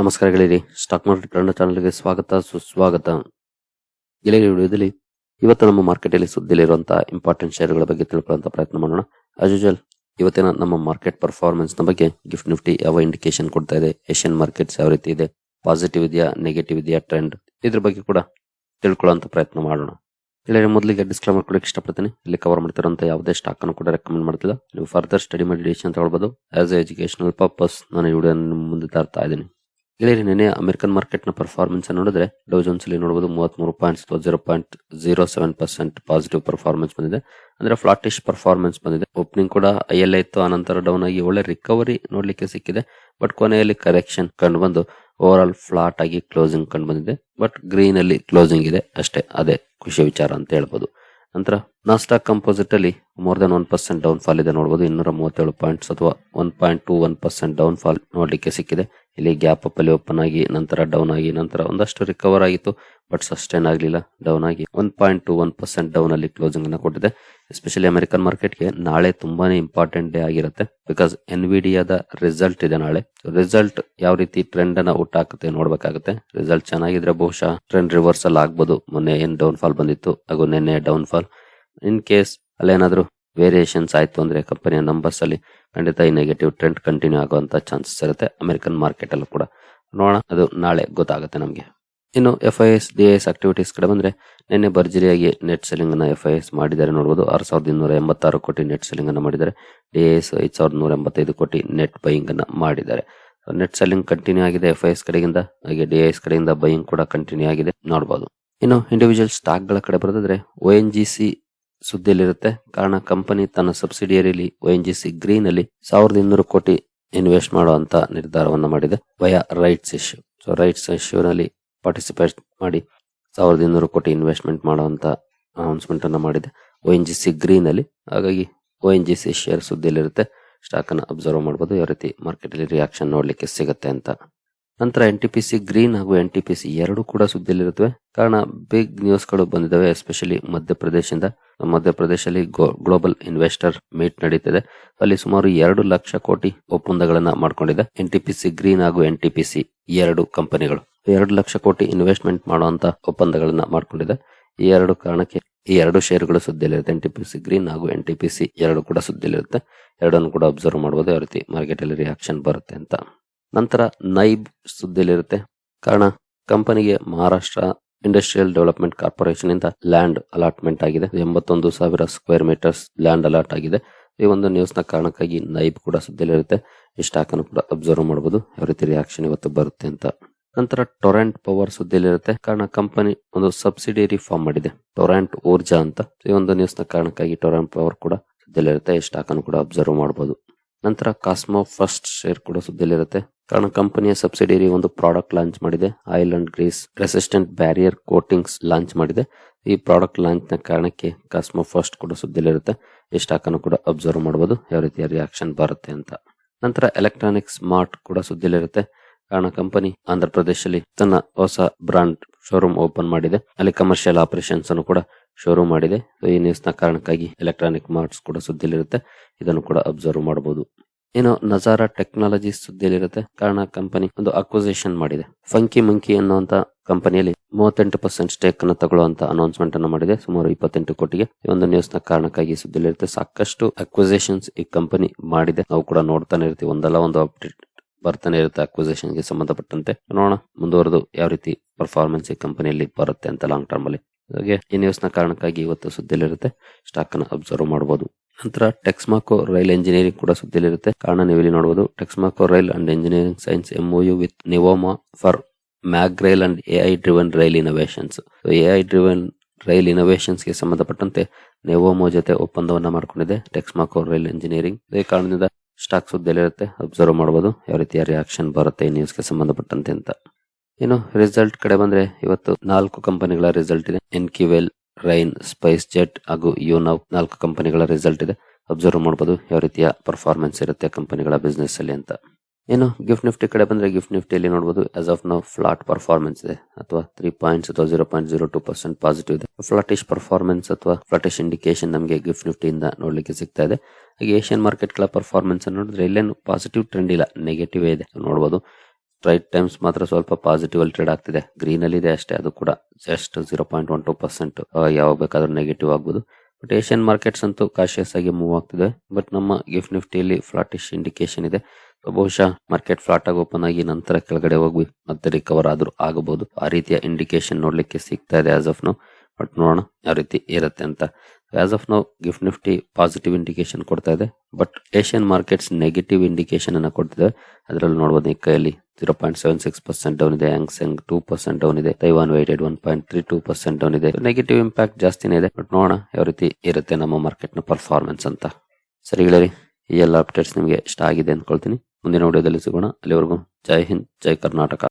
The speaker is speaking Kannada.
ನಮಸ್ಕಾರ ಗೆಳೆಯರಿ. ಸ್ಟಾಕ್ ಮಾರ್ಕೆಟ್ ಕನ್ನಡ ಚಾನಲ್ಗೆ ಸ್ವಾಗತ, ಸುಸ್ವಾಗತ. ಗೆಳೆಯರಿ ವಿಡಿಯೋದಲ್ಲಿ ಇವತ್ತು ನಮ್ಮ ಮಾರ್ಕೆಟ್ ಅಲ್ಲಿ ಸುದ್ದಿಲಿರುವಂತಹ ಇಂಪಾರ್ಟೆಂಟ್ ಶೇರ್ಗಳ ಬಗ್ಗೆ ತಿಳ್ಕೊಳ್ಳುವಂತ ಪ್ರಯತ್ನ ಮಾಡೋಣ. ಆಸ್ ಯೂಶಲ್ ಇವತ್ತಿನ ನಮ್ಮ ಮಾರ್ಕೆಟ್ ಪರ್ಫಾರ್ಮೆನ್ಸ್ನ ಬಗ್ಗೆ ಗಿಫ್ಟ್ ನಿಫ್ಟಿ ಯಾವ ಇಂಡಿಕೇಶನ್ ಕೊಡ್ತಾ ಇದೆ ಏಷ್ಯನ್ ಮಾರ್ಕೆಟ್ಸ್ ಯಾವ ರೀತಿ ಇದೆ ಪಾಸಿಟಿವ್ ಇದೆಯಾ ನೆಗೆಟಿವ್ ಇದೆಯಾ ಟ್ರೆಂಡ್ ಇದ್ರ ಬಗ್ಗೆ ಕೂಡ ತಿಳ್ಕೊಳ್ಳುವಂತ ಪ್ರಯತ್ನ ಮಾಡೋಣ. ಗೆಳೆಯರಿ, ಮೊದಲಿಗೆ ಡಿಸ್ಕ್ಲೈಮರ್ ಕೊಡಕ್ಕೆ ಇಷ್ಟಪಡ್ತೀನಿ. ಇಲ್ಲಿ ಕವರ್ ಮಾಡ್ತಿರೋಂಥ ಯಾವುದೇ ಸ್ಟಾಕ್ ಅನ್ನು ಕೂಡ ರೆಕಮೆಂಡ್ ಮಾಡ್ತಿಲ್ಲ. ನೀವು ಫರ್ದರ್ ಸ್ಟಡಿ ಮಾಡಿ ಡಿಸಿಷನ್ ತಗೊಳ್ಬೋದು. ಆಸ್ ಎ ಎಜುಕೇಶನಲ್ ಪರ್ಪಸ್ ನಾನು ಈ ವಿಡಿಯೋ ಮುಂದೆ ತರ್ತಾ ಇದ್ದೀನಿ. ಗೆಳೆಯರಿ ನಿನ್ನೆ ಅಮೆರಿಕನ್ ಮಾರ್ಕೆಟ್ನ ಪರ್ಫಾರ್ಮೆನ್ಸ್ ನೋಡಿದ್ರೆ ಡೌ ಜೋನ್ಸ್ ಅಲ್ಲಿ ನೋಡಬಹುದು ಮೂವತ್ಮೂರು points zero point zero seven percent positive performance ಬಂದಿದೆ. ಅಂದ್ರೆ ಫ್ಲಾಟಿಶ್ ಪರ್ಫಾರ್ಮೆನ್ಸ್ ಬಂದಿದೆ. ಓಪನಿಂಗ್ ಕೂಡ ಐಎಲ್ ಇತ್ತು ಆನಂತರ ಡೌನ್ ಆಗಿ ಒಳ್ಳೆ ರಿಕವರಿ ನೋಡ್ಲಿಕ್ಕೆ ಸಿಕ್ಕಿದೆ. ಬಟ್ ಕೊನೆಯಲ್ಲಿ ಕರೆಕ್ಷನ್ ಕಂಡು ಬಂದು ಓವರ್ ಆಲ್ ಫ್ಲಾಟ್ ಆಗಿ ಕ್ಲೋಸಿಂಗ್ ಕಂಡು ಬಂದಿದೆ. ಬಟ್ ಗ್ರೀನ್ ಅಲ್ಲಿ ಕ್ಲೋಸಿಂಗ್ ಇದೆ. ಅಷ್ಟೇ, ಅದೇ ಖುಷಿ ವಿಚಾರ ಅಂತ ಹೇಳ್ಬೋದು. ನಂತರ ನಾಸ್ಟಾಕ್ ಕಂಪೋಸಿಟ್ ಅಲ್ಲಿ more than one percent down fall ಇದೆ ನೋಡಬಹುದು ಇನ್ನೂರ ಮೂವತ್ತೇಳು ಪಾಯಿಂಟ್ಸ್ ಅಥವಾ one point two one percent down fall ನೋಡ್ಲಿಕ್ಕೆ ಸಿಕ್ಕಿದೆ. ಇಲ್ಲಿ ಗ್ಯಾಪ್ ಅಪ್ ಅಲ್ಲಿ ಓಪನ್ ಆಗಿ, ನಂತರ ಡೌನ್ ಆಗಿ, ನಂತರ ಒಂದಷ್ಟು ರಿಕವರ್ ಆಗಿತ್ತು ಬಟ್ ಸಸ್ಟೈನ್ ಆಗಲಿಲ್ಲ ಡೌನ್ ಆಗಿ. One point two one percent down ಅಲ್ಲಿ ಕ್ಲೋಸಿಂಗ್ ಅನ್ನ ಕೊಟ್ಟಿದೆ. ಎಸ್ಪೆಷಲಿ ಅಮೆರಿಕನ್ ಮಾರ್ಕೆಟ್ಗೆ ನಾಳೆ ತುಂಬಾನೇ ಇಂಪಾರ್ಟೆಂಟ್ ಡೇ ಆಗಿರುತ್ತೆ ಬಿಕಾಸ್ ಎನ್ವಿಡಿಯಾದ ರಿಸಲ್ಟ್ ಇದೆ ನಾಳೆ. ರಿಸಲ್ಟ್ ಯಾವ ರೀತಿ ಟ್ರೆಂಡ್ ಅನ್ನ ಹುಟ್ಟಾಕುತ್ತೆ ನೋಡ್ಬೇಕಾಗುತ್ತೆ. ರಿಸಲ್ಟ್ ಚೆನ್ನಾಗಿದ್ರೆ ಬಹುಶಃ ಟ್ರೆಂಡ್ ರಿವರ್ಸಲ್ ಆಗ್ಬೋದು. ಮೊನ್ನೆ ಏನ್ ಡೌನ್ ಫಾಲ್ ಬಂದಿತ್ತು, ಹಾಗೂ ನಿನ್ನೆ ಡೌನ್ ಫಾಲ್ ಇನ್ ಕೇಸ್ ಅಲ್ಲೇನಾದ್ರೂ ವೇರಿಯೇಷನ್ಸ್ ಆಯ್ತು ಅಂದ್ರೆ ಕಂಪನಿಯ ನಂಬರ್ಸ್ ಅಲ್ಲಿ ಖಂಡಿತ ಈ ನೆಗೆಟಿವ್ ಟ್ರೆಂಡ್ ಕಂಟಿನ್ಯೂ ಆಗುವಂತ ಚಾನ್ಸಸ್ ಇರುತ್ತೆ. ಅಮೆರಿಕನ್ ಮಾರ್ಕೆಟ್ ಅಲ್ಲೂ ಕೂಡ. ನೋಡೋಣ. ಅದು ನಾಳೆ ಗೊತ್ತಾಗುತ್ತೆ ನಮಗೆ. ಇನ್ನು F I S D S activities ಕಡೆ ಬಂದ್ರೆ ನಿನ್ನೆ ಭರ್ಜರಿಯಾಗಿ ನೆಟ್ ಸೆಲ್ಲಿಂಗ್ ಅನ್ನ ಎಫ್ ಐ ಎಸ್ ಮಾಡಿದ್ದಾರೆ ನೋಡಬಹುದು ಆರು ಸಾವಿರದ ಇನ್ನೂರ ಎಂಬತ್ತಾರು ಕೋಟಿ ನೆಟ್ ಸೆಲ್ಲಿಂಗ್ ಅನ್ನ ಮಾಡಿದ್ದಾರೆ. ಡಿ ಎಸ್ ಐದು ಸಾವಿರದ ನೂರ ಎಂಬತ್ತೈದು ಕೋಟಿ ನೆಟ್ ಬೈಯಿಂಗ್ ಅನ್ನ ಮಾಡಿದ್ದಾರೆ. ನೆಟ್ ಸೆಲ್ಲಿಂಗ್ ಕಂಟಿನ್ಯೂ ಆಗಿದೆ ಎಫ್ ಐ ಎಸ್ ಕಡೆಯಿಂದ ಹಾಗೆ ಡಿ ಎಸ್ ಕಡೆಯಿಂದ ಬೈಯಿಂಗ್ ಕೂಡ ಕಂಟಿನ್ಯೂ ಆಗಿದೆ. ನೋಡಬಹುದು ಇನ್ನು ಇಂಡಿವಿಜುವಲ್ ಸ್ಟಾಕ್ಗಳ ಕಡೆ ಬರೋದಾದ್ರೆ ಒ ಎನ್ ಜಿ ಸಿ ಸುದ್ದಿಯಲ್ಲಿರುತ್ತೆ. ಕಾರಣ, ಕಂಪನಿ ತನ್ನ ಸಬ್ಸಿಡಿಯರಿಲಿ ಎನ್ ಜಿ ಸಿ ಗ್ರೀನ್ ಅಲ್ಲಿ ಸಾವಿರದ ಇನ್ನೂರು ಕೋಟಿ ಇನ್ವೆಸ್ಟ್ ಮಾಡುವಂತ ನಿರ್ಧಾರವನ್ನು ಮಾಡಿದೆ via rights issue so rights issue ನಲ್ಲಿ ಪಾರ್ಟಿಸಿಪೇಟ್ ಮಾಡಿ ಸಾವಿರದ ಇನ್ನೂರು ಕೋಟಿ ಇನ್ವೆಸ್ಟ್ಮೆಂಟ್ ಮಾಡುವಂತ ಅನೌನ್ಸ್ಮೆಂಟ್ ಅನ್ನು ಮಾಡಿದೆ. O N G C green ಅಲ್ಲಿ ಹಾಗಾಗಿ O N G C share ಸುದ್ದಿಯಲ್ಲಿರುತ್ತೆ. Stock ಅನ್ನು ಅಬ್ಸರ್ವ್ ಮಾಡಬಹುದು ಯಾವ ರೀತಿ ಮಾರ್ಕೆಟ್ ಅಲ್ಲಿ ರಿಯಾಕ್ಷನ್ ನೋಡ್ಲಿಕ್ಕೆ ಸಿಗುತ್ತೆ ಅಂತ ನಂತರ N T P C green ಹಾಗೂ ಎನ್ ಟಿ ಪಿ ಸಿ ಎರಡು ಕೂಡ ಸುದ್ದಿಯಲ್ಲಿರುತ್ತವೆ. ಕಾರಣ ಬಿಗ್ ನ್ಯೂಸ್ಗಳು ಬಂದಿದ್ದಾವೆ ಎಸ್ಪೆಷಲಿ ಮಧ್ಯಪ್ರದೇಶದಿಂದ. ಮಧ್ಯಪ್ರದೇಶದಲ್ಲಿ ಗ್ಲೋಬಲ್ ಇನ್ವೆಸ್ಟರ್ ಮೀಟ್ ನಡೀತಿದೆ. ಅಲ್ಲಿ ಸುಮಾರು ಎರಡು ಲಕ್ಷ ಕೋಟಿ ಒಪ್ಪಂದಗಳನ್ನ ಮಾಡಿಕೊಂಡಿದೆ N T P C green ಹಾಗೂ ಎನ್ ಟಿ ಪಿ ಸಿ ಎರಡು ಕಂಪನಿಗಳು. ಎರಡು ಲಕ್ಷ ಕೋಟಿ ಇನ್ವೆಸ್ಟ್ಮೆಂಟ್ ಮಾಡುವಂತ ಒಪ್ಪಂದಗಳನ್ನ ಮಾಡಿಕೊಂಡಿದೆ. ಈ ಎರಡು ಕಾರಣಕ್ಕೆ, ಈ ಎರಡು ಷೇರುಗಳು ಸುದ್ದಿಯಲ್ಲಿರುತ್ತೆ. N T P C green ಹಾಗೂ ಎನ್ ಟಿ ಪಿ ಸಿ ಎರಡು ಕೂಡ ಸುದ್ದಿಯಲ್ಲಿರುತ್ತೆ. ಎರಡನ್ನು ಕೂಡ ಅಬ್ಸರ್ವ್ ಮಾಡಬಹುದು ಯಾವ ರೀತಿ ಮಾರ್ಕೆಟ್ ಅಲ್ಲಿ ರಿಯಾಕ್ಷನ್ ಬರುತ್ತೆ ಅಂತ. ನಂತರ ನೈಬ್ ಸುದ್ದಿಯಲ್ಲಿರುತ್ತೆ. ಕಾರಣ, ಕಂಪನಿಗೆ ಮಹಾರಾಷ್ಟ್ರ ಇಂಡಸ್ಟ್ರಿಯಲ್ ಡೆವಲಪ್ಮೆಂಟ್ ಕಾರ್ಪೊರೇಷನ್ ಇಂದ ಲ್ಯಾಂಡ್ ಅಲಾಟ್ಮೆಂಟ್ ಆಗಿದೆ. ಎಂಬತ್ತೊಂದು ಸಾವಿರ ಸ್ಕ್ವೇರ್ ಮೀಟರ್ಸ್ ಲ್ಯಾಂಡ್ ಅಲಾಟ್ ಆಗಿದೆ. ಈ ಒಂದು ನ್ಯೂಸ್ನ ಕಾರಣಕ್ಕಾಗಿ ನೈಬ್ ಕೂಡ ಸುದ್ದಿಯಲ್ಲಿರುತ್ತೆ. ಈ ಸ್ಟಾಕ್ ಅನ್ನು ಕೂಡ ಅಬ್ಸರ್ವ್ ಮಾಡಬಹುದು ಯಾವ ರೀತಿ ರಿಯಾಕ್ಷನ್ ಇವತ್ತು ಬರುತ್ತೆ ಅಂತ. ನಂತರ ಟೊರೆಂಟ್ ಪವರ್ ಸುದ್ದಿಯಲ್ಲಿರುತ್ತೆ. ಕಾರಣ, ಕಂಪನಿ ಒಂದು ಸಬ್ಸಿಡಿಯರಿ ಫಾರ್ಮ್ ಮಾಡಿದೆ. ಟೊರೆಂಟ್ ಊರ್ಜಾ ಅಂತ. ಈ ಒಂದು ನ್ಯೂಸ್ನ ಕಾರಣಕ್ಕಾಗಿ ಟೊರೆಂಟ್ ಪವರ್ ಕೂಡ ಸುದ್ದಿಯಲ್ಲಿರುತ್ತೆ. ಈ ಸ್ಟಾಕ್ ಅನ್ನು ಕೂಡ ಅಬ್ಸರ್ವ್ ಮಾಡಬಹುದು ನಂತರ ಕಾಸ್ಮೋ ಫಸ್ಟ್ ಶೇರ್ ಕೂಡ ಸುದ್ದಿಯಲ್ಲಿರುತ್ತೆ. ಕಾರಣ ಕಂಪನಿಯ ಸಬ್ಸಿಡಿಯರಿ ಒಂದು ಪ್ರಾಡಕ್ಟ್ ಲಾಂಚ್ ಮಾಡಿದೆ. Oil and grease resistant barrier coatings launch ಮಾಡಿದೆ. ಈ ಪ್ರಾಡಕ್ಟ್ ಲಾಂಚ್ನ ಕಾರಣಕ್ಕೆ ಕಾಸ್ಮೋ ಫಸ್ಟ್ ಕೂಡ ಸುದ್ದಿಯಲ್ಲಿರುತ್ತೆ. ಈ ಸ್ಟಾಕ್ ಕೂಡ ಅಬ್ಸರ್ವ್ ಮಾಡಬಹುದು ಯಾವ ರೀತಿಯ ರಿಯಾಕ್ಷನ್ ಬರುತ್ತೆ ಅಂತ. ನಂತರ ಎಲೆಕ್ಟ್ರಾನಿಕ್ ಸ್ಮಾರ್ಟ್ ಕೂಡ ಸುದ್ದಿಯಲ್ಲಿರುತ್ತೆ. ಕಾರಣ ಕಂಪನಿ ಆಂಧ್ರ ಪ್ರದೇಶದಲ್ಲಿ ತನ್ನ ಹೊಸ ಬ್ರಾಂಡ್ ಶೋರೂಮ್ ಓಪನ್ ಮಾಡಿದೆ. ಅಲ್ಲಿ ಕಮರ್ಷಿಯಲ್ ಆಪರೇಷನ್ಸ್ ಅನ್ನು ಕೂಡ ಶೋರೂಮ್ ಮಾಡಿದೆ. ಈ ನ್ಯೂಸ್ನ ಕಾರಣಕ್ಕಾಗಿ ಎಲೆಕ್ಟ್ರಾನಿಕ್ ಮಾರ್ಟ್ಸ್ ಕೂಡ ಸುದ್ದಿಯಲ್ಲಿರುತ್ತೆ. ಇದನ್ನು ಕೂಡ ಅಬ್ಸರ್ವ್ ಮಾಡಬಹುದು ಏನೋ ನಜಾರಾ ಟೆಕ್ನಾಲಜಿ ಸುದ್ದಿಯಲ್ಲಿರುತ್ತೆ. ಕಾರಣ ಕಂಪನಿ ಒಂದು ಅಕ್ವಿಸೇಷನ್ ಮಾಡಿದೆ. ಫಂಕಿ ಮಂಕಿ ಅನ್ನುವಂತ ಕಂಪನಿಯಲ್ಲಿ ಮೂವತ್ತೆಂಟು ಪರ್ಸೆಂಟ್ ಸ್ಟೇಕ್ ಅನ್ನು ತಗೊಳ್ಳುವಂತ ಅನೌನ್ಸ್ಮೆಂಟ್ ಅನ್ನು ಮಾಡಿದೆ. ಸುಮಾರು ಇಪ್ಪತ್ತೆಂಟು ಕೋಟಿಗೆ. ಈ ಒಂದು ನ್ಯೂಸ್ನ ಕಾರಣಕ್ಕಾಗಿ ಸುದ್ದಿಯಲ್ಲಿರುತ್ತೆ. ಸಾಕಷ್ಟು ಅಕ್ವಿಸೇಷನ್ಸ್ ಈ ಕಂಪನಿ ಮಾಡಿದೆ. ನಾವು ಕೂಡ ನೋಡ್ತಾನೆ ಇರ್ತೀವಿ. ಒಂದಲ್ಲ ಒಂದು ಅಪ್ಡೇಟ್ ಬರ್ತಾನೆ ಇರುತ್ತೆ ಅಕ್ವಿಸೇಷನ್ಗೆ ಸಂಬಂಧಪಟ್ಟಂತೆ. ನೋಡೋಣ ಮುಂದುವರೆದು ಯಾವ ರೀತಿ ಪರ್ಫಾರ್ಮೆನ್ಸ್ ಈ ಕಂಪನಿಯಲ್ಲಿ ಬರುತ್ತೆ ಅಂತ ಲಾಂಗ್ ಟರ್ಮ್ ಅಲ್ಲಿ. ಹಾಗೆ ಈ ನ್ಯೂಸ್ ಕಾರಣಕ್ಕಾಗಿ ಇವತ್ತು ಸುದ್ದಿಯಲ್ಲಿರುತ್ತೆ. ಸ್ಟಾಕ್ ಅನ್ನು ಅಬ್ಸರ್ವ್ ಮಾಡಬಹುದು ನಂತರ ಟೆಕ್ಸ್ಮಾಕೋ ರೈಲ್ ಇಂಜಿನಿಯರಿಂಗ್ ಕೂಡ ಸುದ್ದಿಯಲ್ಲಿರುತ್ತೆ. ಕಾರಣ ನೀವು ಇಲ್ಲಿ ನೋಡಬಹುದು Texmaco rail and engineering signs MoU with Nevomo for mag rail and AI driven rail innovations AI driven rail ಇನೋವೇಷನ್ಸ್ಗೆ ಸಂಬಂಧಪಟ್ಟಂತೆ ನೆವೋಮೋ ಜೊತೆ ಒಪ್ಪಂದವನ್ನ ಮಾಡ್ಕೊಂಡಿದೆ ಟೆಕ್ಸ್ಮಾಕೋ ರೈಲ್ ಇಂಜಿನಿಯರಿಂಗ್ ಇದೇ ಕಾರಣದಿಂದ ಸ್ಟಾಕ್ ಸುದ್ದಿಯಲ್ಲಿರುತ್ತೆ. ಅಬ್ಸರ್ವ್ ಮಾಡಬಹುದು ಯಾವ ರೀತಿಯ ರಿಯಾಕ್ಷನ್ ಬರುತ್ತೆ ಈ ನ್ಯೂಸ್ಗೆ ಸಂಬಂಧಪಟ್ಟಂತೆ ಅಂತ. ಇನ್ನು ರಿಸಲ್ಟ್ ಕಡೆ ಬಂದ್ರೆ ಇವತ್ತು ನಾಲ್ಕು ಕಂಪನಿಗಳ ರಿಸಲ್ಟ್ ಇದೆ. ಎನ್ಕಿವೆಲ್ ರೈನ್ ಸ್ಪೈಸ್ ಜೆಟ್ ಹಾಗೂ ಯೂನವ್ ನಾಲ್ಕು ಕಂಪನಿಗಳ ರಿಸಲ್ಟ್ ಇದೆ. ಅಬ್ಸರ್ವ್ ಮಾಡಬಹುದು ಯಾವ ರೀತಿಯ ಪರ್ಫಾರ್ಮೆನ್ಸ್ ಇರುತ್ತೆ ಕಂಪನಿಗಳ ಬಿಸ್ನೆಸ್ ಅಲ್ಲಿ ಅಂತ. ಇನ್ನು ಗಿಫ್ಟ್ ನಿಫ್ಟಿ ಕಡೆ ಬಂದ್ರೆ ಗಿಫ್ಟ್ ನಿಫ್ಟಿಯಲ್ಲಿ ನೋಡಬಹುದು as of now flat performance ಇದೆ. ಅಥವಾ ತ್ರೀ ಪಾಯಿಂಟ್ಸ್ ಅಥವಾ zero point zero two percent positive ಇದೆ. ಫ್ಲಾಟಿಶ್ ಪರ್ಫಾರ್ಮೆನ್ಸ್ ಅಥವಾ ಫ್ಲಾಟಿಶ್ ಇಂಡಿಕೇಶನ್ ನಮಗೆ ಗಿಫ್ಟ್ ನಿಫ್ಟಿಯಿಂದ ನೋಡ್ಲಿಕ್ಕೆ ಸಿಗ್ತಾ ಇದೆ. ಹಾಗೆ ಏಷ್ಯನ್ ಮಾರ್ಕೆಟ್ಗಳ ಪರ್ಫಾರ್ಮೆನ್ಸ್ ನೋಡಿದ್ರೆ ಇಲ್ಲೇನು ಪಾಸಿಟಿವ್ ಟ್ರೆಂಡ್ ಇಲ್ಲ ನೆಗೆಟಿವ್ ಇದೆ. ನೋಡಬಹುದು ಸ್ಟ್ರೈಟ್ ಟೈಮ್ಸ್ ಮಾತ್ರ ಸ್ವಲ್ಪ ಪಾಸಿಟಿವ್ ಅಲ್ಲಿ ಟ್ರೇಡ್ ಆಗ್ತಿದೆ. ಗ್ರೀನ್ ಅಲ್ಲಿ ಇದೆ ಅಷ್ಟೇ, ಅದು ಕೂಡ just zero point one two percent ಯಾವಾಗ ಬೇಕಾದ್ರೂ ನೆಗೆಟಿವ್ ಆಗ್ಬೋದು. ಬಟ್ ಏಷ್ಯನ್ ಮಾರ್ಕೆಟ್ಸ್ ಅಂತೂ ಕಾಶಿಯಸ್ ಆಗಿ ಮೂವ್ ಆಗ್ತಿದೆ. ಬಟ್ ನಮ್ಮ ಗಿಫ್ಟ್ ನಿಫ್ಟಿಯಲ್ಲಿ ಫ್ಲಾಟಿಶ್ ಇಂಡಿಕೇಶನ್ ಇದೆ. ಬಹುಶಃ ಮಾರ್ಕೆಟ್ ಫ್ಲಾಟ್ ಆಗಿ ಓಪನ್ ಆಗಿ ನಂತರ ಕೆಳಗಡೆ ಹೋಗಿ ಮತ್ತೆ ರಿಕವರ್ ಆದ್ರೂ ಆಗಬಹುದು. ಆ ರೀತಿಯ ಇಂಡಿಕೇಶನ್ ನೋಡ್ಲಿಕ್ಕೆ ಸಿಗ್ತಾ ಇದೆ ಆಸ್ ಆಫ್ ನೋ ಬಟ್ ನೋಡೋಣ ಯಾವ ರೀತಿ ಇರುತ್ತೆ ಅಂತ. As of now GIFT Nifty positive indication ಕೊಡ್ತಾ ಇದೆ. But Asian markets negative indication ಅನ್ನ ಕೊಡ್ತಿದೆ. ಅದರಲ್ಲಿ ನೋಡಬಹುದು ಈ ಕೈಯಲ್ಲಿ zero point seven six percent down ಇದೆ Hang Seng two percent down ಇದೆ Taiwan weighted one point three two percent down ಇದೆ. ನೆಗೆಟಿವ್ ಇಂಪ್ಯಾಕ್ಟ್ ಜಾಸ್ತಿನೇ ಇದೆ. ಬಟ್ ನೋಡೋಣ ಯಾವ ರೀತಿ ಇರುತ್ತೆ ನಮ್ಮ ಮಾರ್ಕೆಟ್ನ ಪರ್ಫಾರ್ಮೆನ್ಸ್ ಅಂತ. ಸರಿ ಗೆಳೆಯರಿ, ಈ ಎಲ್ಲ ಅಪ್ಡೇಟ್ಸ್ ನಿಮಗೆ ಇಷ್ಟ ಆಗಿದೆ ಅಂದ್ಕೊಳ್ತೀನಿ. ಮುಂದಿನ ವಿಡಿಯೋದಲ್ಲಿ ಸಿಗೋಣ. ಅಲ್ಲಿವರೆಗೂ ಜೈ ಹಿಂದ್, ಜೈ ಕರ್ನಾಟಕ.